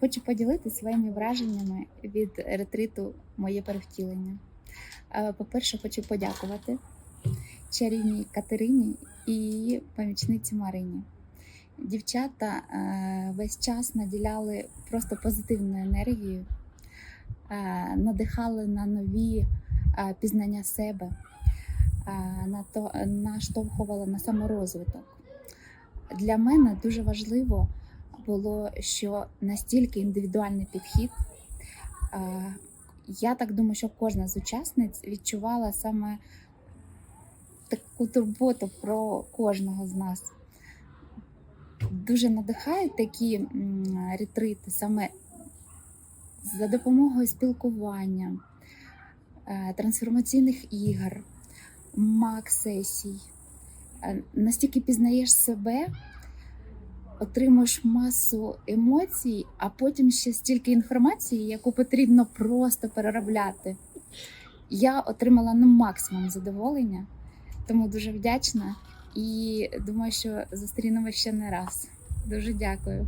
Хочу поділитися своїми враженнями від ретриту Моє перевтілення. Е, По-перше, хочу подякувати чарівній Катерині і помічниці Марині. Дівчата е, весь час наділяли просто позитивною енергією, е, надихали на нові пізнання себе, на то, наштовхували на саморозвиток. Для мене дуже важливо було, що настільки індивідуальний підхід. Я так думаю, що кожна з учасниць відчувала саме таку турботу про кожного з нас. Дуже надихають такі ретрити саме за допомогою спілкування, е, трансформаційних ігор, мак-сесій. Е, Настільки пізнаєш себе, отримуєш масу емоцій, а потім ще стільки інформації, яку потрібно просто переробляти. Я отримала на максимум задоволення, тому дуже вдячна і думаю, що зустрінемо ще не раз. Дуже дякую.